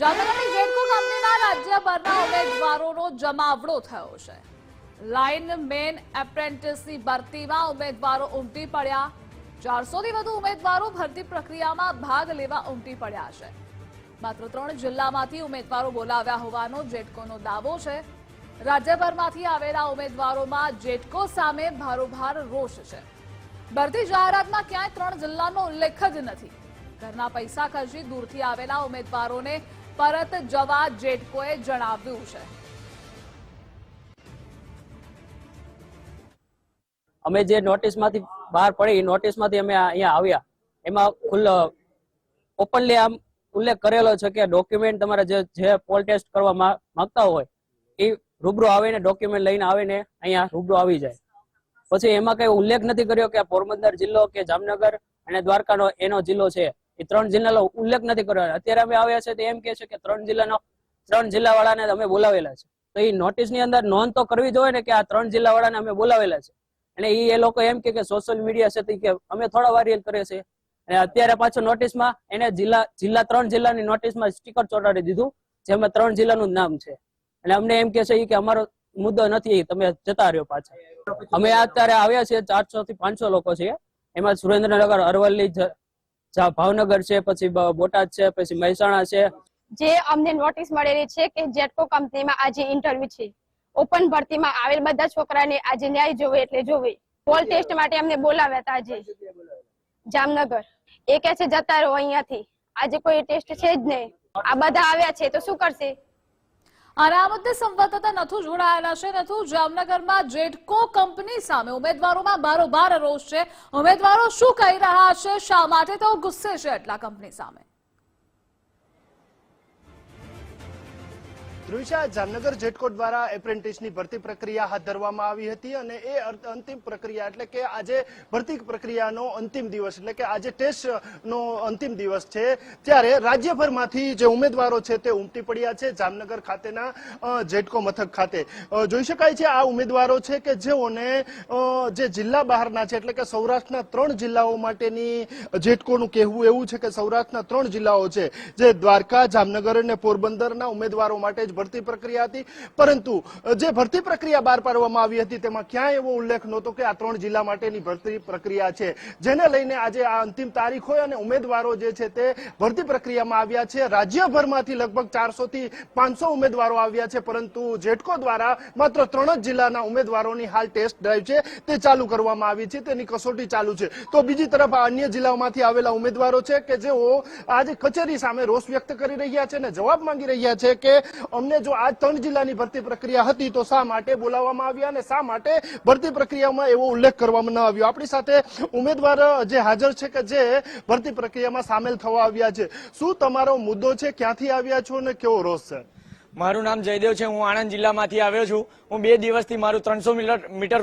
જામનગરની જેટકો કંપનીના રાજ્યભરના ઉમેદવારોનો જમાવડો થયો છે. લાઇન મેન એપ્રેન્ટિસની ભરતીમાં ઉમેદવારો ઉમટી પડ્યા. ચારસોથી વધુ ઉમેદવારો ભરતી પ્રક્રિયામાં ભાગ લેવા ઉમટી પડ્યા છે. માત્ર ત્રણ જિલ્લામાંથી ઉમેદવારો બોલાવ્યા હોવાનો જેટકોનો દાવો છે. રાજ્યભરમાંથી આવેલા ઉમેદવારોમાં જેટકો સામે ભારોભાર રોષ છે. ભરતી જાહેરાતમાં ક્યાંય ત્રણ જિલ્લાનો ઉલ્લેખ જ નથી. ઘરના પૈસા ખર્ચી દૂરથી આવેલા ઉમેદવારોને પરત જવા જેટકોએ જણાવ્યું છે. અમે જે નોટિસમાંથી બહાર પડી નોટિસમાંથી અમે અહીંયા આવ્યા. એમાં ખુલ્લો, ઓપનલી આમ ઉલ્લેખ કરેલો છે કે ડોક્યુમેન્ટ તમારે જે જે પોલ ટેસ્ટ કરવા માંગતા હોય, એ રૂબરૂ આવીને ડોક્યુમેન્ટ લઈને આવીને અહીંયા રૂબરૂ આવી જાય. પછી એમાં કઈ ઉલ્લેખ નથી કર્યો કે પોરબંદર જિલ્લો કે જામનગર અને દ્વારકાનો એનો જિલ્લો છે. એ ત્રણ જિલ્લાનો ઉલ્લેખ નથી કર્યો. અત્યારે અમે આવ્યા છે તો એમ કે છે કે ત્રણ જિલ્લાનો, ત્રણ જિલ્લા વાળાને અમે બોલાવેલા છે. તો એ નોટિસની અંદર નોંધ તો કરવી જોઈએ ને કે આ ત્રણ જિલ્લા વાળાને અમે બોલાવેલા છે. અને એ લોકો એમ કે સોશિયલ મીડિયા છે કે અમે થોડા વાયરલ કરીએ છીએ અને અત્યારે પાછો નોટિસમાં એને જિલ્લા જિલ્લા ત્રણ જિલ્લાની નોટિસમાં સ્ટીકર ચોટાડી દીધું, જેમાં ત્રણ જિલ્લાનું નામ છે. અને અમને એમ કે છે કે અમારો મુદ્દો નથી તમે જતા રહ્યો પાછા. અમે અત્યારે આવ્યા છીએ ચારસો થી પાંચસો લોકો છીએ. એમાં સુરેન્દ્રનગર, અરવલ્લી ભાવનગર છે, પછી બોટાદ છે, પછી મહેસાણા છે. જે અમને નોટિસ મળેલી છે કે જેટકો કંપનીમાં આજે ઇન્ટરવ્યુ છે. ઓપન ભરતીમાં આવેલ બધા છોકરાને આજે ન્યાય જોવે એટલે જોવે. પોલ ટેસ્ટ માટે અમને બોલાવ્યા હતા આજે. જામનગર. એ કે છે, જતા રહો અહીંયાથી. આજે કોઈ ટેસ્ટ છે જ નહીં. આ બધા આવ્યા છે, તો શું કરશે? અને આ મુદ્દે સંવાદદાતા નથુ જોડાયેલા છે. નથુ, જામનગરમાં જેટકો કંપની સામે ઉમેદવારોમાં બારોબાર રોષ છે. ઉમેદવારો શું કહી રહ્યા છે? શા માટે તેઓ ગુસ્સે છે એટલા કંપની સામે? ધ્રુવિશા જામનગર જેટકો દ્વારા એપ્રેન્ટિસની ભરતી પ્રક્રિયા હાથ ધરવામાં આવી હતી અને એ અંતિમ પ્રક્રિયા એટલે કે આજે ભરતી પ્રક્રિયાનો અંતિમ દિવસ એટલે કે આજે ટેસ્ટનો અંતિમ દિવસ છે. ત્યારે રાજ્યભરમાંથી જે ઉમેદવારો છે તે ઉમટી પડ્યા છે જામનગર ખાતેના જેટકો મથક ખાતે. જોઈ શકાય છે આ ઉમેદવારો છે કે જેઓને જે જિલ્લા બહારના છે એટલે કે સૌરાષ્ટ્રના ત્રણ જિલ્લાઓ માટેની જેટકોનું કહેવું એવું છે કે સૌરાષ્ટ્રના ત્રણ જિલ્લાઓ છે. જે દ્વારકા, જામનગર અને પોરબંદરના ઉમેદવારો માટે જ ભરતી પ્રક્રિયા હતી. પરંતુ જે ભરતી પ્રક્રિયા બહાર પાડવામાં આવી હતી, તેમાં ક્યાંય એવો ઉલ્લેખ નહોતો કે આ ત્રણ જિલ્લા માટેની ભરતી પ્રક્રિયા છે. જેને લઈને આજે આ અંતિમ તારીખ હોય અને ઉમેદવારો જે છે તે ભરતી પ્રક્રિયામાં આવ્યા છે. રાજ્યભરમાંથી લગભગ ચારસો થી પાંચસો ઉમેદવારો આવ્યા છે, પરંતુ જેટકો દ્વારા માત્ર ત્રણ જ જિલ્લાના ઉમેદવારોની હાલ ટેસ્ટ ડ્રાઈવ છે, તે ચાલુ કરવામાં આવી છે, તેની કસોટી ચાલુ છે. તો બીજી તરફ આ અન્ય જિલ્લાઓમાંથી આવેલા ઉમેદવારો છે કે જેઓ આજે કચેરી સામે રોષ વ્યક્ત કરી રહ્યા છે અને જવાબ માંગી રહ્યા છે કે અમને જો આ ત્રણ જિલ્લાની ભરતી પ્રક્રિયા હતી તો શા માટે બોલાવવામાં આવ્યા અને શા માટે ભરતી પ્રક્રિયામાં એવો ઉલ્લેખ કરવામાં ન આવ્યો? આપણી સાથે ઉમેદવાર જે હાજર છે કે જે ભરતી પ્રક્રિયામાં સામેલ થવા આવ્યા છે. શું તમારો મુદ્દો છે? ક્યાંથી આવ્યા છો અને કેવો રોષ છે? મારું નામ જયદેવ છે. હું આણંદ જિલ્લામાંથી આવ્યો છું. હું બે દિવસથી મારું ત્રણસો મીટર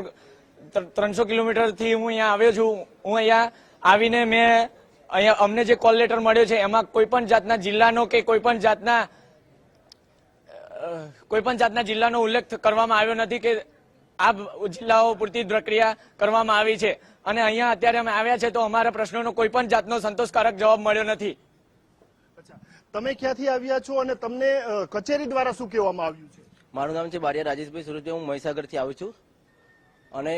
ત્રણસો કિલોમીટરથી હું અહીંયા આવ્યો છું. હું અહીંયા આવીને મેં અહીંયા અમને જે કોલ લેટર મળ્યો છે, એમાં કોઈ પણ જાતના જિલ્લાનો કે કોઈ પણ જાતના કોઈ પણ જાતના જિલ્લાનો ઉલ્લેખ કરવામાં આવ્યો નથી કે આ જિલ્લાઓ પૂરતી પ્રક્રિયા કરવામાં આવી છે. અને અહીંયા અત્યારે અમે આવ્યા છે તો અમારા પ્રશ્નોનો કોઈ પણ જાતનો સંતોષકારક જવાબ મળ્યો નથી. અચ્છા. તમે ક્યાંથી આવ્યા છો અને તમને કચેરી દ્વારા શું કહેવામાં આવ્યું છે? મારું નામ છે બારિયા રાજેશભાઈ સુરતી હું મહીસાગરથી આવું છું. અને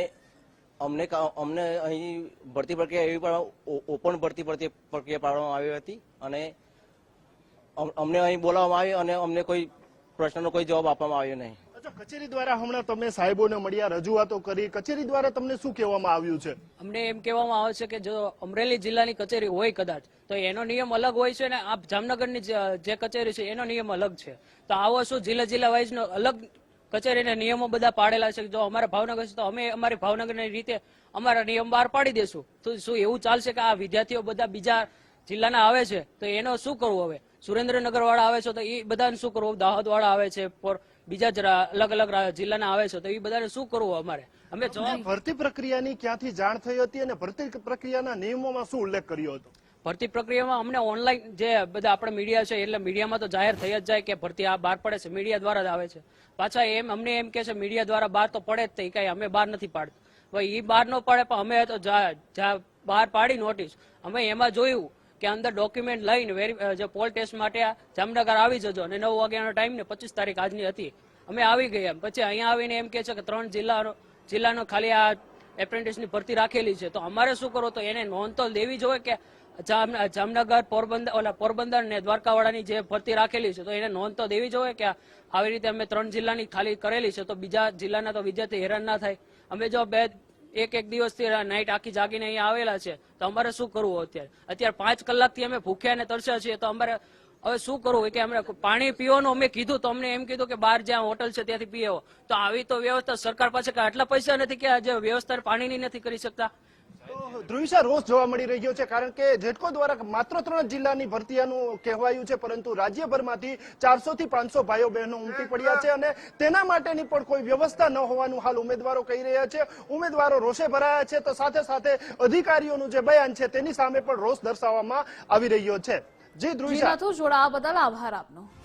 અમને અમને અહીં ભરતી પ્રક્રિયા એવી પણ ઓપન ભરતી પ્રક્રિયા પાડવામાં આવી હતી. અને અમને અહીં બોલાવવામાં આવી અને અમને કોઈ પ્રશ્નનો કોઈ જવાબ આપવામાં આવ્યો નહીં. કચેરી દ્વારા હમણાં તમે સાહેબોને મળ્યા રજૂઆતો કરી. કચેરી દ્વારા તમને શું કહેવામાં આવ્યું છે? અમને એમ કહેવામાં આવે છે કે જો અમરેલી જિલ્લાની કચેરી હોય કદાચ તો એનો નિયમ અલગ હોય છે ને આ જામનગરની જે જે કચેરી છે એનો નિયમ અલગ છે. તો આવો શું જિલ્લા જિલ્લા વાઇઝ નો અલગ કચેરીના નિયમો બધા પાડેલા છે જો અમારે ભાવનગર છે તો અમે અમારી ભાવનગરની રીતે અમારા નિયમ બહાર પાડી દેશું. તો શું એવું ચાલશે કે આ વિદ્યાર્થીઓ બધા બીજા જિલ્લાના આવે છે? તો એનો શું કરવું હવે? સુરેન્દ્રનગર વાળા આવે છે તો એ બધાને શું કરવું? દાહોદ વાળા આવે છે બીજા જ અલગ અલગ જિલ્લાના આવે છે તો એ બધાને શું કરવું અમારે? અમે ભરતી પ્રક્રિયાની ક્યાંથી જાણ થઈ હતી અને ભરતી પ્રક્રિયાના નિયમોમાં શું ઉલ્લેખ કર્યો હતો? ભરતી પ્રક્રિયામાં અમને ઓનલાઈન જે બધા આપણે મીડિયા છે એટલે મીડિયામાં તો જાહેર થઈ જ જાય કે ભરતી આ બહાર પડે છે મીડિયા દ્વારા જ આવે છે. પાછા એમ અમને એમ કે છે મીડિયા દ્વારા બહાર તો પડે જ તે કઈ અમે બહાર નથી પાડતા. ભાઈ એ બહાર ન પડે પણ અમે તો બહાર પાડી નોટિસ. અમે એમાં જોયું કે અંદર ડોક્યુમેન્ટ લઈને વેરી જે પોલ ટેસ્ટ માટે જામનગર આવી જજો અને નવ વાગ્યાનો ટાઈમ ને પચીસ તારીખ આજની હતી. અમે આવી ગયા પછી અહીંયા આવીને એમ કે છે કે ત્રણ જિલ્લાનો જિલ્લાનો ખાલી આ એપ્રેન્ટિસની ભરતી રાખેલી છે. તો અમારે શું કરો તો એને નોંધ તો દેવી જોઈએ કે જામ- જામનગર પોરબંદર ઓલા પોરબંદર ને દ્વારકાવાળાની જે ભરતી રાખેલી છે, તો એને નોંધ તો દેવી જોઈએ કે આવી રીતે અમે ત્રણ જિલ્લાની ખાલી કરેલી છે. તો બીજા જિલ્લાના તો વિદ્યાર્થી હેરાન ના થાય. અમે જો બે એક એક દિવસથી નાઇટ આખી જાગીને અહીંયા આવેલા છે. તો અમારે શું કરવું અત્યારે? અત્યારે પાંચ કલાકથી અમે ભૂખ્યા ને તરસ્યા છીએ તો અમારે હવે શું કરવું? કે અમે પાણી પીવાનું અમે કીધું તો અમને એમ કીધું કે બહાર જ્યાં હોટલ છે ત્યાંથી પીવો તો આવી તો વ્યવસ્થા સરકાર પાસે કે આટલા પૈસા નથી કે આજે વ્યવસ્થા પાણીની નથી કરી શકતા? તેના માટેની પણ કોઈ વ્યવસ્થા ન હોવાનું હાલ ઉમેદવારો કહી રહ્યા છે. ઉમેદવારો રોષે ભરાયા છે, તો સાથે સાથે અધિકારીઓનું જે બયાન છે, તેની સામે પણ રોષ દર્શાવવામાં આવી રહ્યો છે. જી જી ધ્રુવિશા જોડાવા બદલ આભાર આપનો.